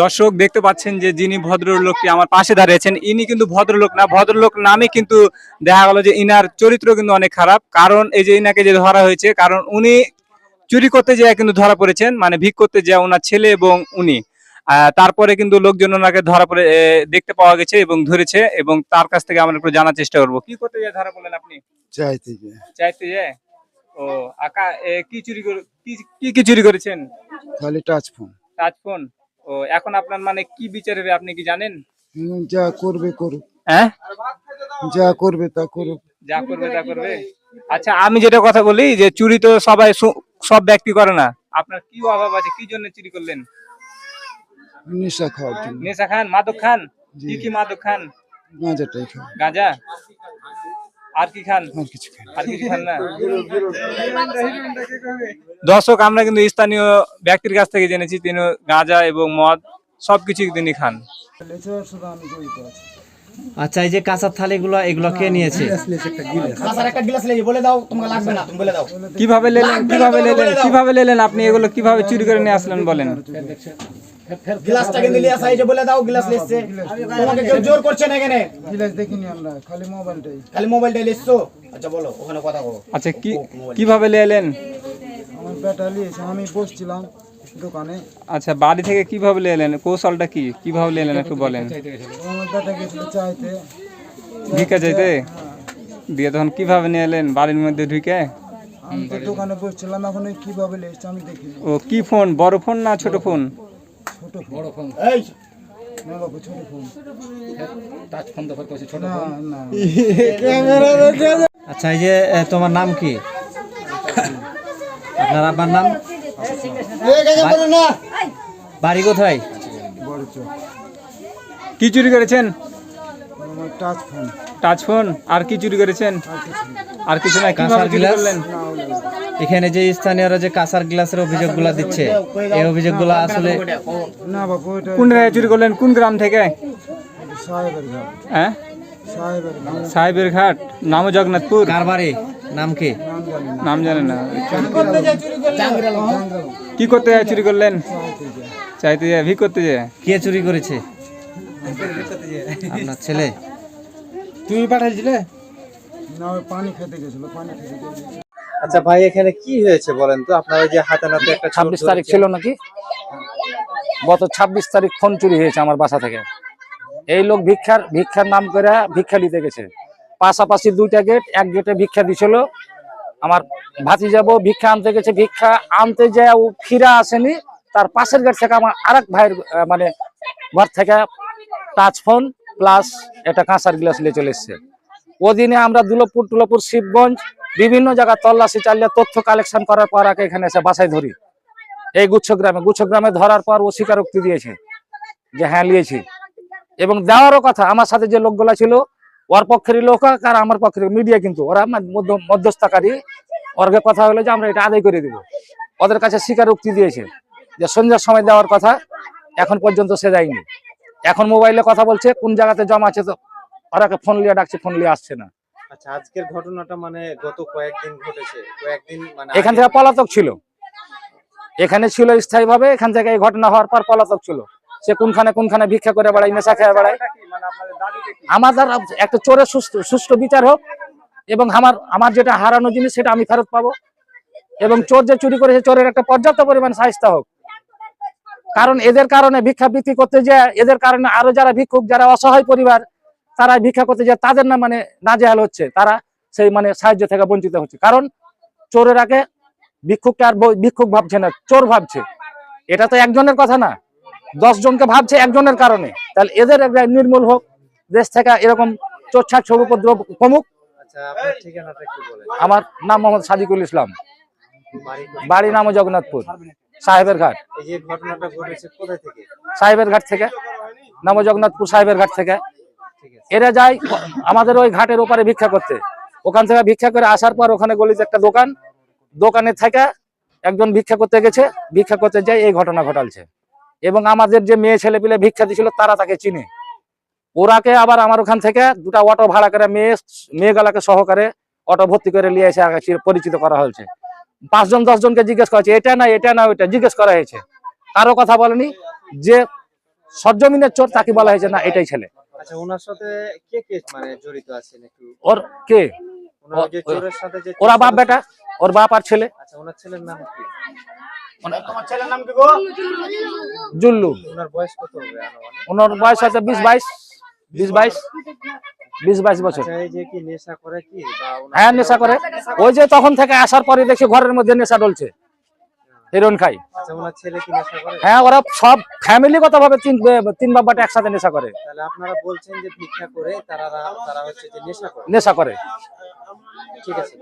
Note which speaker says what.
Speaker 1: দর্শক দেখতে পাচ্ছেন যে যিনি ভদ্রলোকটি আমার পাশে দাঁড়িয়েছেন ইনি কিন্তু ভদ্রলোক না ভদ্রলোক নামে কিন্তু দেখা গেল যে ইনার চরিত্র কিন্তু অনেক খারাপ। কারণ এই যে ইনাকে যে ধরা হয়েছে কারণ উনি চুরি করতে যেয়ে কিন্তু ধরা পড়েছেন মানে ভিক করতে যায় ওনার ছেলে এবং উনি। তারপরে কিন্তু লোকজন ওনাকে ধরা পড়ে দেখতে পাওয়া গেছে এবং ধরেছে এবং তার কাছ থেকে আমরা একটু জানার চেষ্টা করব। কি করতে যায় ধরা পড়লেন আপনি?
Speaker 2: চাইতে
Speaker 1: চাইতে যায়? ও আকা কি চুরি কি কি চুরি করেছেন?
Speaker 2: খালি টাচ ফোন
Speaker 1: টাচ ফোন ও এখন আপনার মানে কি বিচার হবে আপনি কি জানেন?
Speaker 2: যা করবে করুক।
Speaker 1: হ্যাঁ?
Speaker 2: যা করবে তা করুক।
Speaker 1: যা করবে তা করবে। আচ্ছা আমি যেটা কথা বলি যে চুরি তো সবাই সব ব্যক্তি করে না। আপনার কি অভাব আছে? কি জন্য চুরি করলেন?
Speaker 2: নেশা খাওয়ার জন্য।
Speaker 1: নেশা খান? মাদক খান। কি কি মাদক খান?
Speaker 2: গাঁজাটাই খাও
Speaker 1: গাঁজা? আর কি খান?
Speaker 2: কিছু
Speaker 1: আর কিছু খান না? দর্শক আমরা কিন্তু স্থানীয় ব্যক্তির কাছ থেকে জেনেছি তিনি গাঁজা এবং মদ সবকিছু তিনি খান।
Speaker 3: আচ্ছা এই যে কাঁচার থালিগুলো এগুলো কে নিয়েছে?
Speaker 4: কাঁচার একটা গ্লাস লেগে বলে দাও তোমাকে লাগবে না তুমি বলে দাও।
Speaker 1: কীভাবে লেলেন কীভাবে লেলেন কীভাবে লেলেন আপনি এগুলো কীভাবে চুরি করে নিয়ে আসলেন বলেন?
Speaker 4: গ্লাসটাকে নিয়ে আসা যে বলে দাও গ্লাস লেসছে। তোমাকে কেউ জোর করছে না এখানে?
Speaker 2: গিলাস দেখিনি আমরা খালি মোবাইলটাই।
Speaker 4: খালি মোবাইলটা লেসছো? আচ্ছা বলো ওখানে কথা বলো।
Speaker 1: আচ্ছা কি কীভাবে লেলেন
Speaker 2: আমার ব্যাটা নিয়েছে আমি বসছিলাম দোকানে।
Speaker 1: আচ্ছা বাড়ি থেকে কীভাবে এলেন? কৌশলটা কি? কীভাবে এলেন একটু বলেন।
Speaker 2: আমার ব্যাটা গেছিল চাইতে।
Speaker 1: ভিক্ষা চাইতে? দিয়ে তখন কীভাবে নিয়ে এলেন? বাড়ির মধ্যে ঢুকে?
Speaker 2: আমি তো দোকানে বসছিলাম এখন ওই কীভাবে লেসছে আমি দেখিনি।
Speaker 1: ও কি ফোন? বড় ফোন না ছোট ফোন?
Speaker 2: ছোট ফোন।
Speaker 4: এই
Speaker 2: না বাবু ছোট ফোন।
Speaker 4: টাচ ফোন তো করতে ছোট
Speaker 2: না না।
Speaker 3: আচ্ছা এই যে তোমার নাম কি? আপনার আব্বার নাম? বাড়ি কোথায়?
Speaker 2: বড়
Speaker 1: কি চুরি করেছেন?
Speaker 2: Touch phone.
Speaker 1: টাচ ফোন আর কি চুরি করেছেন?
Speaker 2: আর কিছু না।
Speaker 1: আর কিছু না কীভাবে
Speaker 3: কাঁসার গ্লাস? এখানে যে স্থানীয়রা যে কাঁচার গ্লাসের অভিযোগগুলো দিচ্ছে এই অভিযোগগুলো আসলে
Speaker 2: না
Speaker 1: কোন জায়গায় চুরি করলেন? কোন গ্রাম থেকে? হ্যাঁ?
Speaker 2: সাহেবের ঘাট
Speaker 1: নাম জগন্নাথপুর?
Speaker 3: কার বাড়ি নাম কি?
Speaker 2: নাম জানি না।
Speaker 1: জানেন না
Speaker 2: জাঙ্গল
Speaker 1: কি করতে যায় চুরি করলেন?
Speaker 2: চাইতে যে
Speaker 1: চাইতে যায় ভি করতে যায়।
Speaker 3: কে চুরি করেছে? আপনার ছেলে?
Speaker 1: তুমি পাঠাইছিলে?
Speaker 2: না পানি খেতে গেছিল পানি খেতে
Speaker 5: আচ্ছা ভাই এখানে কি হয়েছে বলেন তো? আপনার ওই যে হাতে নাতে একটা চোর
Speaker 6: ছাব্বিশ তারিখ ছিল নাকি? গত ছাব্বিশ তারিখ ফোন চুরি হয়েছে আমার বাসা থেকে। এই লোক ভিক্ষার ভিক্ষার নাম করে ভিক্ষা নিতে গেছে। পাশাপাশি দুইটা গেট এক গেটে ভিক্ষা দিছিল। আমার ভাতি যাব ভিক্ষা আনতে গেছে ভিক্ষা আনতে যায় ও ফিরা আসেনি। তার পাশের গেট থেকে আমার আরেক ভাইয়ের মানে ঘর থেকে টাচ ফোন প্লাস একটা কাঁসার গ্লাস নিয়ে চলে এসছে। ওদিনে আমরা দুলপুর, টুলপুর, শিবগঞ্জ, বিভিন্ন জায়গায় তল্লাশি চালিয়ে তথ্য কালেকশন করার পর আগে এখানে এসে বাসায় ধরি। এই গুচ্ছগ্রামে গুচ্ছগ্রামে ধরার পর ও স্বীকারোক্তি দিয়েছে যে হ্যাঁ নিয়েছি। এবং দেওয়ারও কথা, আমার সাথে যে লোকগুলা ছিল, ওর পক্ষের লোক আর আমার পক্ষের মিডিয়া কিন্তু, ওরা মধ্য- মধ্য- মধ্যস্থকারী ওরকে কথা হলো যে আমরা এটা আদায় করে দিব। ওদের কাছে স্বীকারোক্তি দিয়েছে যে সন্ধ্যার সময় দেওয়ার কথা, এখন পর্যন্ত সে দেয়নি। এখন মোবাইলে কথা বলছে কোন জায়গাতে জমা আছে তো? ওরাকে ফোন লিয়ে ডাকছে ফোন লিয়ে আসছে না।
Speaker 5: আচ্ছা আজকের ঘটনাটা মানে গত কয়েকদিন ঘটেছে। কয়েকদিন মানে
Speaker 6: এখান থেকে পলাতক ছিল। এখানে ছিল স্থায়ী ভাবে এখান থেকে এই ঘটনা হওয়ার পর পলাতক ছিল। সে কোনখানে কোনখানে ভিক্ষা করে বেড়ায় নেশা খেয়ে বেড়ায়। আমাদের একটা চোরের সুস্থ সুষ্ঠু বিচার হোক এবং আমার আমার যেটা হারানো জিনিস সেটা আমি ফেরত পাবো। এবং চোর যে চুরি করেছে চোরের একটা পর্যাপ্ত পরিমাণ সাহিস্তা হোক। কারণ এদের কারণে ভিক্ষা বৃত্তি করতে যায় এদের কারণে আরও যারা ভিক্ষুক যারা অসহায় পরিবার তারা ভিক্ষা করতে যায় তাদের না মানে নাজেহাল হচ্ছে। তারা সেই মানে সাহায্য থেকে বঞ্চিত হচ্ছে। কারণ চোরের আগে ভিক্ষুককে আর ভিক্ষুক ভাবছে না চোর ভাবছে। এটা তো একজনের কথা না। দশ জনকে ভাবছে একজনের কারণে। তাহলে এদের একটা নির্মূল হোক দেশ থেকে এরকম চোর ছাড় উপদ্রব কমুক।
Speaker 5: আচ্ছা
Speaker 6: আমার নাম মোহাম্মদ সাদিকুল ইসলাম।
Speaker 5: বাড়ি
Speaker 6: নাম জগন্নাথপুর। সাহেবের ঘাট।
Speaker 5: এই যে ঘটনাটা ঘটেছে কোথায় থেকে?
Speaker 6: সাহেবের ঘাট থেকে। নাম জগন্নাথপুর সাহেবের ঘাট থেকে। এরা যায় আমাদের ওই ঘাটের ওপারে ভিক্ষা করতে। ওখান থেকে ভিক্ষা করে আসার পর ওখানে গলিতে একটা দোকান। দোকানে থেকে একজন ভিক্ষা করতে গেছে। ভিক্ষা করতে যায় এই ঘটনা ঘটালছে। এবং আমাদের যে মেয়ে ছেলে পিলে ভিক্ষা দিছিল তারা তাকে চিনে। ওরাকে আবার আমার ওখান থেকে দুটা অটো ভাড়া করে মেয়ে মেয়েগুলাকে সহকারে অটো ভর্তি করে নিয়ে এসে পরিচিত করা হয়েছে। পাঁচজন দশজনকে জিজ্ঞেস করা হয়েছে এটা না এটা না ওইটা। জিজ্ঞেস করা হয়েছে। কারও কথা বলেনি যে সরজমিনের চোর তাকে বলা হয়েছে না এটাই ছেলে।
Speaker 5: আচ্ছা ওনার সাথে কে কে মানে জড়িত আছেন একটু?
Speaker 6: ওর কে?
Speaker 5: ওনার ওই যে চোরের সাথে যে
Speaker 6: ওরা বাপ বেটা ওর বাপ আর ছেলে।
Speaker 5: আচ্ছা ওনার ছেলের নাম কি?
Speaker 4: তোমার ছেলের নাম কি গো?
Speaker 6: জুল্লু।
Speaker 5: ওনার বয়স কত হবে আনুমানিক?
Speaker 6: ওনার বয়স আছে বিশ বাইশ বিশ বাইশ। বিশ বাইশ বছর।
Speaker 5: আচ্ছা
Speaker 6: হ্যাঁ নেশা করে। ওই যে তখন থেকে আসার পরে দেখি ঘরের মধ্যে নেশা ডলছে হিরোইন খাই।
Speaker 5: আচ্ছা
Speaker 6: হ্যাঁ ওরা সব ফ্যামিলিগত ভাবে তিন তিন বাবাটা একসাথে নেশা করে।
Speaker 5: আপনারা বলছেন যে ভিক্ষা করে তারা তারা হচ্ছে নেশা করে।
Speaker 6: নেশা করে।
Speaker 5: ঠিক আছে